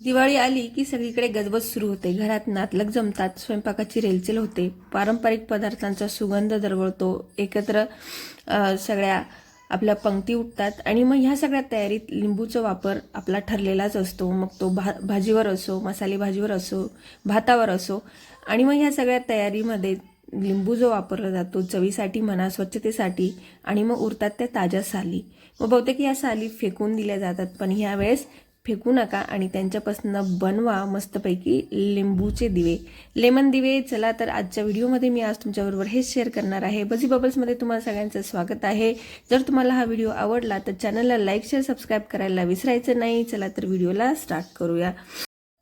दिवाळी आली की सगळीकडे गजबज सुरू होते. घरात नातलग जमतात स्वयंपाकाची रेलचेल होते. पारंपरिक पदार्थांचा सुगंध दरवळतो. एकत्र सगळ्या आपल्या पंक्ती उठतात आणि मग ह्या सगळ्या तयारीत लिंबूचा वापर आपला ठरलेलाच असतो. मग तो भा भाजीवर असो मसाले भाजीवर असो भातावर असो आणि मग ह्या सगळ्या तयारीमध्ये लिंबू जो वापरला जातो चवीसाठी म्हणा स्वच्छतेसाठी आणि मग उरतात त्या ताज्या साली. मग बहुतेक या साली फेकून दिल्या जातात पण ह्यावेळेस फेकू नका आणि त्यांच्यापासून बनवा मस्तपैकी लिंबूचे दिवे. लेमन दिवे चला तर आजच्या व्हिडिओमध्ये मी आज तुमच्याबरोबर हेच शेअर करणार आहे. बझी बबल्समध्ये तुम्हाला सगळ्यांचं स्वागत आहे. जर तुम्हाला हा व्हिडिओ आवडला तर चॅनलला लाईक शेअर सबस्क्राईब करायला विसरायचं नाही. चला तर व्हिडिओला स्टार्ट करूया.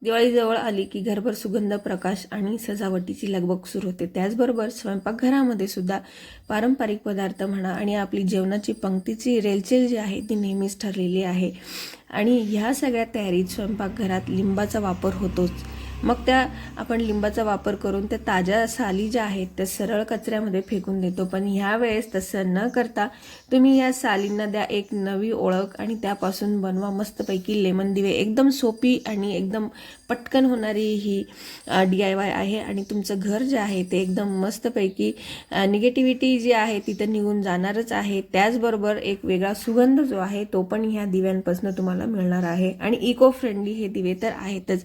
दिवाळी जवळ आली की घरभर सुगंध प्रकाश आणि सजावटीची लगबग सुरू होते. त्याचबरोबर स्वयंपाकघरामध्ये सुद्धा पारंपरिक पदार्थ म्हणा आणि आपली जेवणाची पंक्तीची रेलचेल जी आहे ती नेहमीच ठरलेली आहे. आणि ह्या सगळ्या तयारीत स्वयंपाकघरात लिंबाचा वापर होतोच. मग त्या आपण लिंबाचा वापर करून त्या ताज्या साली ज्या आहेत त्या सरळ कचऱ्यामध्ये फेकून देतो. पण ह्यावेळेस तसं न करता तुम्ही या सालींना द्या एक नवी ओळख आणि त्यापासून बनवा मस्तपैकी लेमन दिवे. एकदम सोपी आणि एकदम पटकन होणारी ही डी आय वाय आहे आणि तुमचं घर जे आहे ते एकदम मस्तपैकी निगेटिव्हिटी जी आहे तिथं निघून जाणारच आहे. त्याचबरोबर एक वेगळा सुगंध जो आहे तो पण ह्या दिव्यांपासून तुम्हाला मिळणार आहे. आणि इको फ्रेंडली हे दिवे तर आहेतच.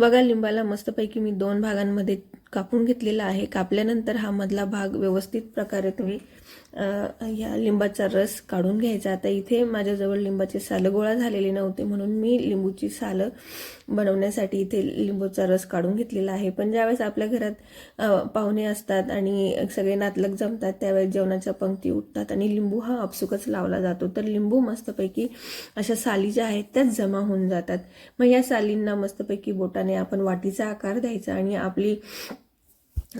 बघा लिंबाला मस्तपैकी मी दोन भागांमध्ये कापून घेतलेला आहे. कापल्यानंतर हा मधला भाग व्यवस्थित प्रकारे तुम्ही या लिंबाचा रस काढून घ्यायचा. आता इथे माझ्याजवळ लिंबाचे सालं गोळा झालेले नव्हते म्हणून मी लिंबूची सालं बनवण्यासाठी इथे लिंबूचा रस काढून घेतलेला आहे. पण ज्यावेळेस आपल्या घरात पाहुणे असतात आणि सगळे नातलग जमतात त्यावेळेस जेवणाच्या पंक्ती उठतात आणि लिंबू हा आपसुकच लावला जातो. तर लिंबू मस्तपैकी अशा साली ज्या आहेत त्याच जमा होऊन जातात. मग या सालींना मस्तपैकी बोटाने आपण वाटीचा आकार द्यायचा आणि आपली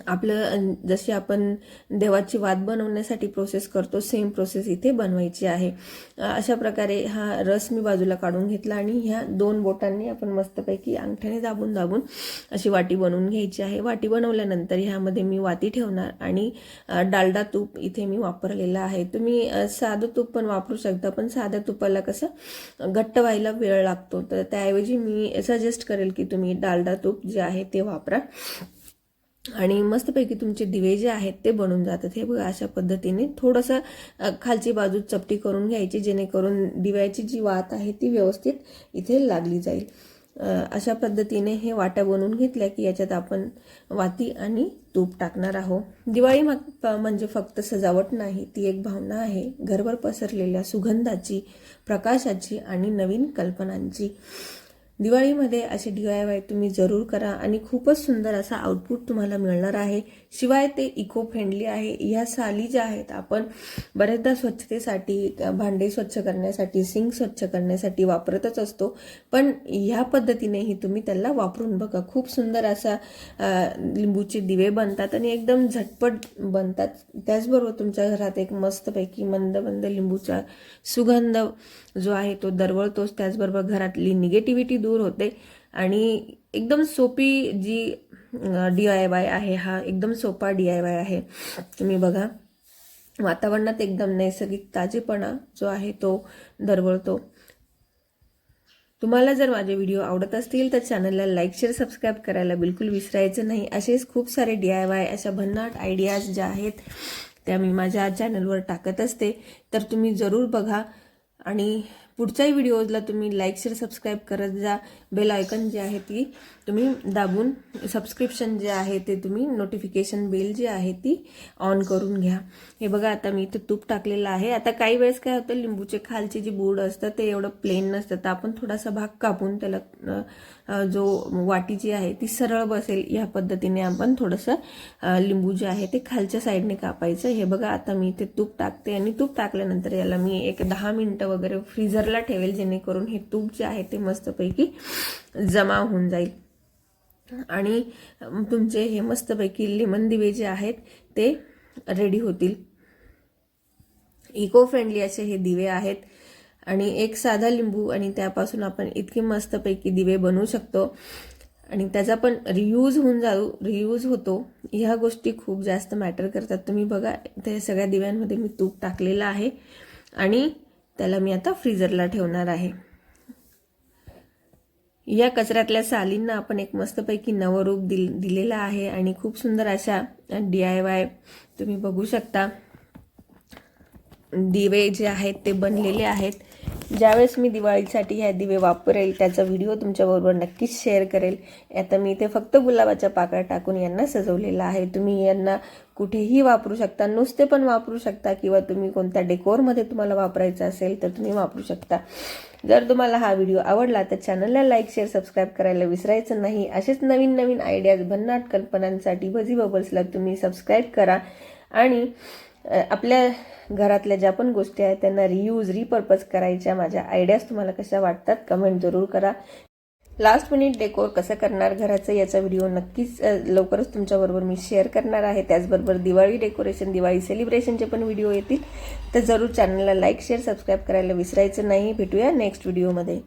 आपलं जशी आपण देवाची वात बनवण्यासाठी प्रोसेस करतो सेम प्रोसेस इथे बनवायची आहे. अशा प्रकारे हा रस मी बाजूला काढून घेतला आणि ह्या दोन बोटांनी आपण मस्तपैकी अंगठ्याने दाबून दाबून अशी वाटी बनवून घ्यायची आहे. वाटी बनवल्यानंतर ह्यामध्ये मी वाती ठेवणार आणि डालडा तूप इथे मी वापरलेला आहे. तुम्ही साधं तूप पण वापरू शकता पण साध्या तुपाला कसं घट्ट व्हायला वेळ लागतो. तर त्याऐवजी मी सजेस्ट करेल की तुम्ही डालडा तूप जे आहे ते वापरा. आणि मस्तपैकी तुमचे दिवे जे आहेत ते बनून जातात. हे बघा अशा पद्धतीने थोडंसं खालची बाजू चपटी करून घ्यायची जेणेकरून दिव्याची जी वात आहे ती व्यवस्थित इथे लागली जाईल. अशा पद्धतीने हे वाट्या बनवून घेतल्या की याच्यात आपण वाती आणि तूप टाकणार आहोत. दिवाळी प- म्हणजे फक्त सजावट नाही ती एक भावना आहे. घरभर पसरलेल्या सुगंधाची प्रकाशाची आणि नवीन कल्पनांची. दिवाळीमध्ये असे डी आय वाय तुम्ही जरूर करा आणि खूपच सुंदर असा आउटपुट तुम्हाला मिळणार आहे. शिवाय ते इको फ्रेंडली आहे. ह्या साली ज्या आहेत आपण बऱ्याचदा स्वच्छतेसाठी भांडे स्वच्छ करण्यासाठी सिंक स्वच्छ करण्यासाठी वापरतच असतो. पण ह्या पद्धतीनेही तुम्ही त्याला वापरून बघा. खूप सुंदर असा लिंबूचे दिवे बनतात आणि एकदम झटपट बनतात. त्याचबरोबर तुमच्या घरात एक मस्तपैकी मंद मंद लिंबूचा सुगंध जो आहे तो दरवळतोच. त्याचबरोबर घरातली निगेटिव्हिटी दूर दूर होते. आणि एकदम सोपी जी डी आय वाय आहे हा एकदम सोपा डी आय वाय आहे. तुम्ही बघा वातावरणात एकदम नैसर्गिक ताजेपणा जो आहे तो दरवळतो. तुम्हाला जर माझे व्हिडिओ आवडत असतील तर चॅनलला लाईक शेअर सबस्क्राईब करायला बिलकुल विसरायचं नाही. असेच खूप सारे डी आय वाय अशा भन्नाट आयडियाज ज्या आहेत त्या मी माझ्या चॅनलवर टाकत असते. तर तुम्ही जरूर बघा आणि पुढच्याही व्हिडिओजला तुम्ही लाईक शेअर सबस्क्राईब करत जा. बेल आयकन जे आहे ती तुम्ही दाबून सबस्क्रिप्शन जे आहे ते तुम्ही नोटिफिकेशन बेल जी आहे ती ऑन करून घ्या. हे बघा आता मी इथे तूप टाकलेलं आहे. आता काही वेळेस काय होतं लिंबूचे खालचे जे बूड असतं ते एवढं प्लेन नसतं. तर आपण थोडासा भाग कापून त्याला जो वाटी जी आहे ती सरळ बसेल या पद्धतीने आपण थोडंसं लिंबू जे आहे ते खालच्या साईडने कापायचं. हे बघा आता मी इथे तूप टाकते आणि तूप टाकल्यानंतर याला मी एक दहा मिनटं वगैरे फ्रीझरला ठेवेल जेणेकरून हे तूप जे आहे ते मस्तपैकी जमा होऊन जाईल. आणि तुमचे हे मस्तपैकी लेमन दिवे जे आहेत ते रेडी होतील. इको फ्रेंडली असे हे दिवे आहेत. आणि एक साधा लिंबू आणि त्यापासून आपण इतके मस्तपैकी दिवे बनवू शकतो. आणि त्याचा पण रियूज होऊन जाऊ रियूज होतो. ह्या गोष्टी खूप जास्त मॅटर करतात. तुम्ही बघा ते सगळ्या दिव्यांमध्ये मी तूप टाकलेलं आहे. आणि त्याला मी आता फ्रीजरला ठेवणार आहे. या कचऱ्यातल्या सालींना आपण एक मस्तपैकी नवरूप दिल दिलेलं आहे. आणि खूप सुंदर अशा डी आय वाय तुम्ही बघू शकता. दिवे जे आहेत ते बनलेले आहेत. ज्यावेळेस मी दिवाळीसाठी ह्या दिवे वापरेल त्याचा व्हिडिओ तुमच्याबरोबर नक्कीच शेअर करेल. आता मी इथे फक्त गुलाबाच्या पाकळ्या टाकून यांना सजवलेलं आहे. तुम्ही यांना कुठेही वापरू शकता नुसते पण वापरू शकता किंवा तुम्ही कोणत्या डेकोरमध्ये तुम्हाला वापरायचं असेल तर तुम्ही वापरू शकता. जर तुम्हाला हा व्हिडिओ आवडला तर चॅनलला लाईक शेअर सबस्क्राईब करायला विसरायचं नाही. असेच नवीन नवीन आयडियाज भन्नाट कल्पनांसाठी भजी बबल्सला तुम्ही सबस्क्राईब करा. आणि आपल्या घरातल्या ज्या पण गोष्टी आहेत त्यांना रियूज रिपर्पज करायच्या माझ्या आयडियाज तुम्हाला कशा वाटतात कमेंट जरूर करा. लास्ट मिनिट डेकोर कसं करणार घराचं याचा व्हिडिओ नक्कीच लवकरच तुमच्याबरोबर मी शेअर करणार आहे. त्याचबरोबर दिवाळी डेकोरेशन दिवाळी सेलिब्रेशनचे पण व्हिडिओ येतील. तर जरूर चॅनलला लाईक शेअर सबस्क्राईब करायला विसरायचं नाही. भेटूया नेक्स्ट व्हिडिओमध्ये